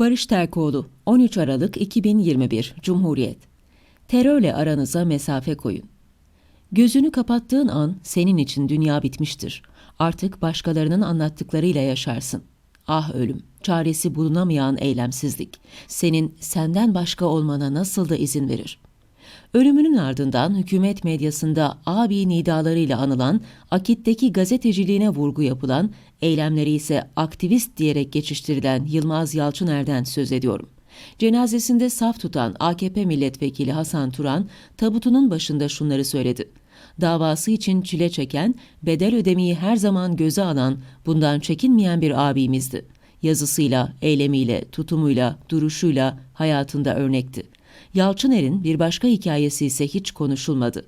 Barış Terkoğlu, 13 Aralık 2021, Cumhuriyet. Terörle aranıza mesafe koyun. Gözünü kapattığın an senin için dünya bitmiştir. Artık başkalarının anlattıklarıyla yaşarsın. Ah ölüm, çaresi bulunamayan eylemsizlik. Senin senden başka olmana nasıl da izin verir? Ölümünün ardından hükümet medyasında abi nidalarıyla anılan, Akit'teki gazeteciliğine vurgu yapılan, eylemleri ise aktivist diyerek geçiştirilen Yılmaz Yalçıner'den söz ediyorum. Cenazesinde saf tutan AKP milletvekili Hasan Turan, tabutunun başında şunları söyledi. Davası için çile çeken, bedel ödemeyi her zaman göze alan, bundan çekinmeyen bir abimizdi. Yazısıyla, eylemiyle, tutumuyla, duruşuyla hayatında örnekti. Yalçıner'in bir başka hikayesi ise hiç konuşulmadı.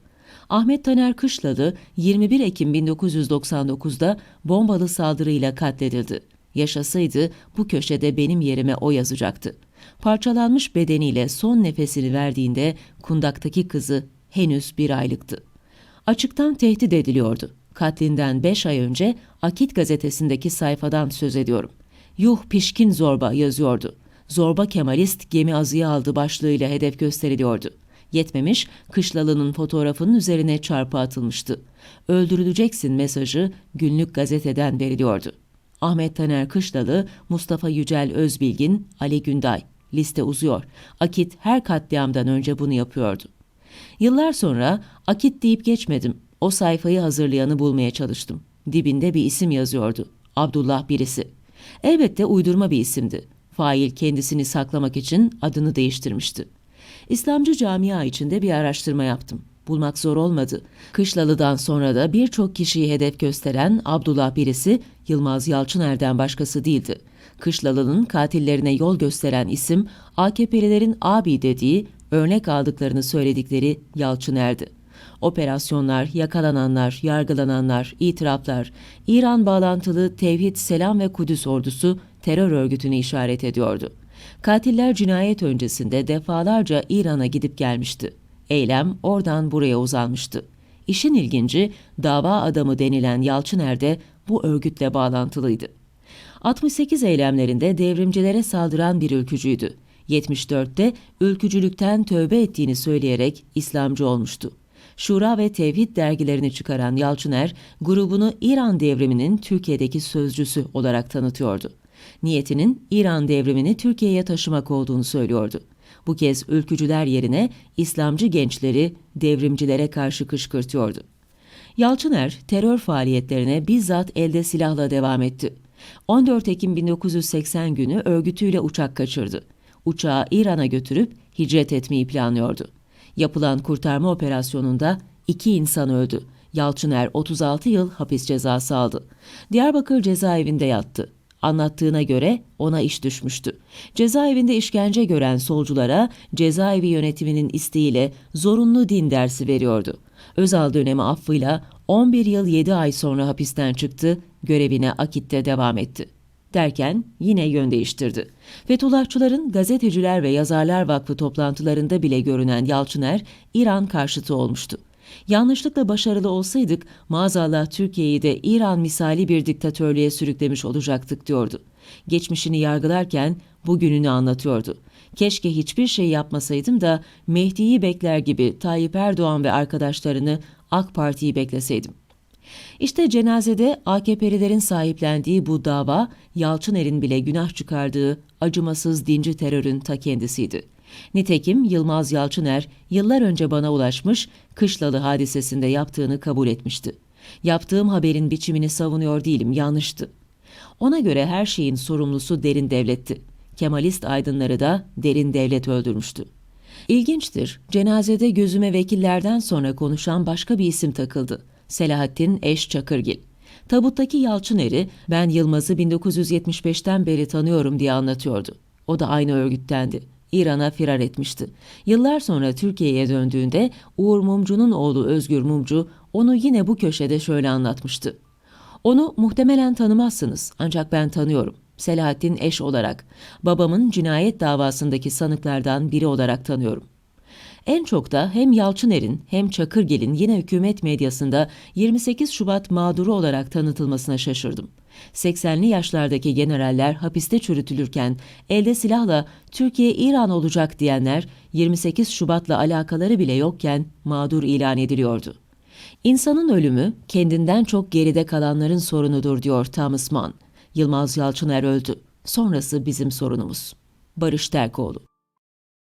Ahmet Taner Kışlalı 21 Ekim 1999'da bombalı saldırıyla katledildi. Yaşasaydı bu köşede benim yerime o yazacaktı. Parçalanmış bedeniyle son nefesini verdiğinde kundaktaki kızı henüz bir aylıktı. Açıktan tehdit ediliyordu. Katlinden beş ay önce Akit gazetesindeki sayfadan söz ediyorum. Yuh pişkin zorba yazıyordu. Zorba Kemalist gemi azıya aldı başlığıyla hedef gösteriliyordu. Yetmemiş, Kışlalı'nın fotoğrafının üzerine çarpı atılmıştı. Öldürüleceksin mesajı günlük gazeteden veriliyordu. Ahmet Taner Kışlalı, Mustafa Yücel Özbilgin, Ali Günday. Liste uzuyor. Akit her katliamdan önce bunu yapıyordu. Yıllar sonra Akit deyip geçmedim. O sayfayı hazırlayanı bulmaya çalıştım. Dibinde bir isim yazıyordu. Abdullah birisi. Elbette uydurma bir isimdi. Fail kendisini saklamak için adını değiştirmişti. İslamcı camia içinde bir araştırma yaptım. Bulmak zor olmadı. Kışlalı'dan sonra da birçok kişiyi hedef gösteren Abdullah birisi Yılmaz Yalçıner'den başkası değildi. Kışlalı'nın katillerine yol gösteren isim AKP'lilerin abi dediği, örnek aldıklarını söyledikleri Yalçıner'di. Operasyonlar, yakalananlar, yargılananlar, itiraflar, İran bağlantılı Tevhid, Selam ve Kudüs ordusu terör örgütünü işaret ediyordu. Katiller cinayet öncesinde defalarca İran'a gidip gelmişti. Eylem oradan buraya uzanmıştı. İşin ilginci dava adamı denilen Yalçıner de bu örgütle bağlantılıydı. 68 eylemlerinde devrimcilere saldıran bir ülkücüydü. 74'te ülkücülükten tövbe ettiğini söyleyerek İslamcı olmuştu. Şura ve Tevhid dergilerini çıkaran Yalçıner, grubunu İran devriminin Türkiye'deki sözcüsü olarak tanıtıyordu. Niyetinin İran devrimini Türkiye'ye taşımak olduğunu söylüyordu. Bu kez ülkücüler yerine İslamcı gençleri devrimcilere karşı kışkırtıyordu. Yalçıner terör faaliyetlerine bizzat elde silahla devam etti. 14 Ekim 1980 günü örgütüyle uçak kaçırdı. Uçağı İran'a götürüp hicret etmeyi planlıyordu. Yapılan kurtarma operasyonunda iki insan öldü. Yalçıner 36 yıl hapis cezası aldı. Diyarbakır cezaevinde yattı. Anlattığına göre ona iş düşmüştü. Cezaevinde işkence gören solculara cezaevi yönetiminin isteğiyle zorunlu din dersi veriyordu. Özal dönemi affıyla 11 yıl 7 ay sonra hapisten çıktı, görevine Akit'te devam etti. Derken yine yön değiştirdi. Fethullahçıların Gazeteciler ve Yazarlar Vakfı toplantılarında bile görünen Yalçıner, İran karşıtı olmuştu. Yanlışlıkla başarılı olsaydık maazallah Türkiye'yi de İran misali bir diktatörlüğe sürüklemiş olacaktık diyordu. Geçmişini yargılarken bugününü anlatıyordu. Keşke hiçbir şey yapmasaydım da Mehdi'yi bekler gibi Tayyip Erdoğan ve arkadaşlarını AK Parti'yi bekleseydim. İşte cenazede AKP'lilerin sahiplendiği bu dava Yalçıner'in bile günah çıkardığı acımasız dinci terörün ta kendisiydi. Nitekim Yılmaz Yalçıner yıllar önce bana ulaşmış, Kışlalı hadisesinde yaptığını kabul etmişti. Yaptığım haberin biçimini savunuyor değilim, yanlıştı. Ona göre her şeyin sorumlusu derin devletti. Kemalist aydınları da derin devlet öldürmüştü. İlginçtir, cenazede gözüme vekillerden sonra konuşan başka bir isim takıldı. Selahattin Eş Çakırgil. Tabuttaki Yalçıner'i ben Yılmaz'ı 1975'ten beri tanıyorum diye anlatıyordu. O da aynı örgüttendi. İran'a firar etmişti. Yıllar sonra Türkiye'ye döndüğünde Uğur Mumcu'nun oğlu Özgür Mumcu onu yine bu köşede şöyle anlatmıştı. Onu muhtemelen tanımazsınız ancak ben tanıyorum. Selahattin eş olarak, babamın cinayet davasındaki sanıklardan biri olarak tanıyorum. En çok da hem Yalçıner'in hem Çakırgel'in yine hükümet medyasında 28 Şubat mağduru olarak tanıtılmasına şaşırdım. 80'li yaşlardaki generaller hapiste çürütülürken elde silahla Türkiye İran olacak diyenler 28 Şubat'la alakaları bile yokken mağdur ilan ediliyordu. İnsanın ölümü kendinden çok geride kalanların sorunudur diyor Thomas. Yılmaz Yalçıner öldü. Sonrası bizim sorunumuz. Barış Terkoğlu